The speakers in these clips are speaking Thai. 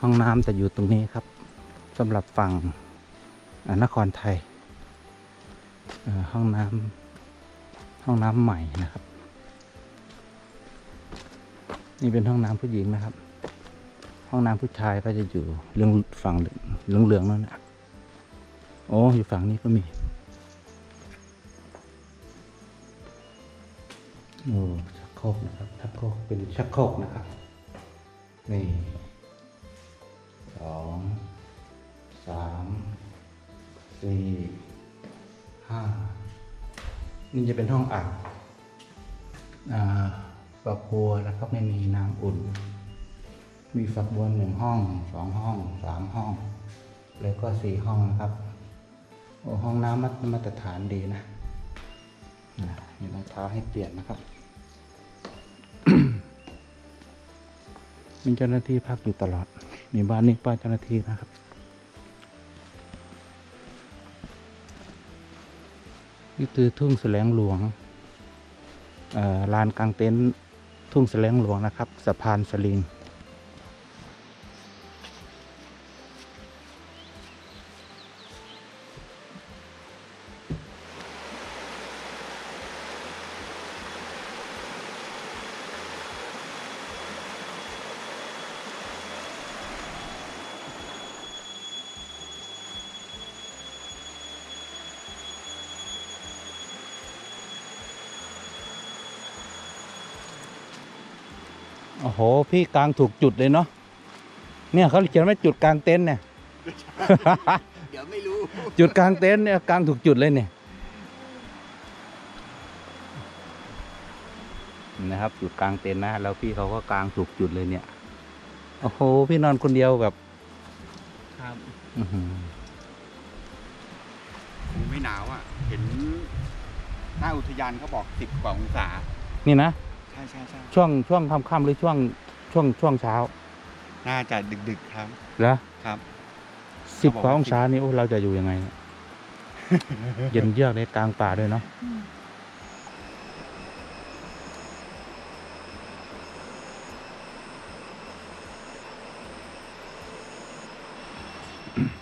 ห้องน้ำจะอยู่ตรงนี้ครับสำหรับฝั่งอ่านครไทยห้องน้ำห้องน้ำใหม่นะครับ นี่เป็นห้องน้ำผู้หญิงนะครับ ห้องน้ำผู้ชายก็จะอยู่เรื่องฝั่งเหลืองๆนั่นนะโอ้อยู่ฝั่งนี้ก็มีโอ้ชักโครกนะครับชักโครกเป็นชักโครกนะครับนี่ องสามสี่ห้านี่จะเป็นห้องอาบอ่าฝักบัวนะครับไม่มีน้ำอุ่น มีฝักบัวหนึ่งห้องสองห้องสามห้อง แล้วก็สี่ห้องนะครับโอ้ห้องน้ำมาตรฐานดีนะนะมีรองเท้าให้เปลี่ยนนะครับ มีเจ้าหน้าที่พักอยู่ตลอด มีบ้านนี้ป้าเจ้าหน้าที่นะครับนี่คือทุ่งแสลงหลวงลานกลางเต็นท์ทุ่งแสลงหลวงนะครับ สะพานสลิง โอ้โห พี่กลางถูกจุดเลยเนาะเนี่ยเขาเขียนไว้จุดกลางเต็นท์เนี่ย เดี๋ยวไม่รู้ จุดกลางเต็นท์เนี่ยกลางถูกจุดเลยเนี่ยนะครับ จุดกลางเต็นท์นะแล้วพี่เขาก็กลางถูกจุดเลยเนี่ย โอ้โห พี่นอนคนเดียวแบบครับอื้อหือไม่หนาวอะ เห็นหน้าอุทยานเขาบอกสิบกว่าองศา นี่นะใช่ใช่ใช่ช่วงช่วงค่ำๆหรือช่วงช่วงช่วงเช้าน่าจะดึกๆครับเหรอครับสิบเขาบอกกว่าว่าองศานี่โอ้เราจะอยู่ยังไงเนี่ยเย็นเยือกในกลางป่าด้วยเนาะ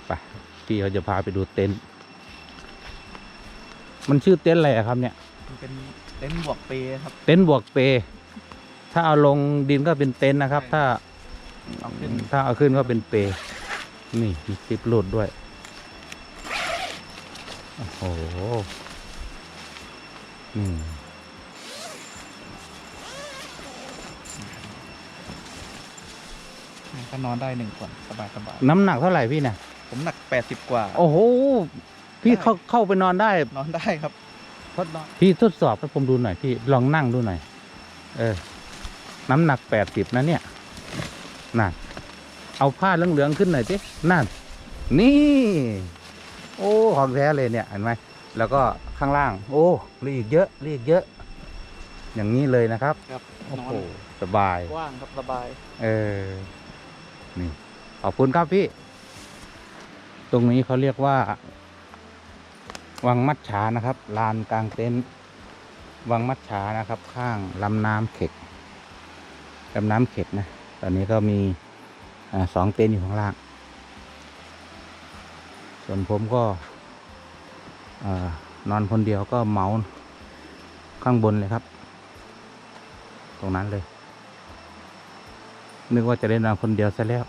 ไปพี่เขาจะพาไปดูเต็นท์มันชื่อเต็นท์อะไรอะครับเนี่ย มันเป็นเต็นท์บวกเปครับ เต็นท์บวกเป ถ้าเอาลงดินก็เป็นเต็นท์นะครับ ใช่ ถ้าเอาขึ้นถ้าเอาขึ้นก็เป็นเป นี่มีซิปรูดด้วย โอ้โหอืมก็นอนได้หนึ่งคนสบายสบายน้ำหนักเท่าไหร่พี่เนี่ย ผมหนักแปดสิบกว่า โอ้โห พี่ได้เข้าเข้าไปนอนได้ นอนได้ครับทดนอน พี่ทดสอบให้ผมดูหน่อยพี่ลองนั่งดูหน่อย เออ น้ำหนักแปดสิบนะเนี่ยนั่นเอาผ้าเหลืองๆขึ้นหน่อยสินั่น นี่ โอ้ของแท้เลยเนี่ยเห็นไหมแล้วก็ข้างล่าง โอ้รีอีกเยอะรีอีกเยอะ อย่างนี้เลยนะครับครับโอ้นอโหนสบาย กว้างครับสบาย เออ นี่ ขอบคุณครับพี่ ตรงนี้เขาเรียกว่า วังมัดฉานะครับลานกลางเต็นท์วังมัดฉานะครับ ข้างลำน้ำเข็กลำน้ำเข็กนะ ตอนนี้ก็มีอสองเต็นท์อยู่ข้างล่าง ส่วนผมก็อนอนคนเดียวก็เมาข้างบนเลยครับ ตรงนั้นเลย นึกว่าจะได้นอนคนเดียวซะแล้ว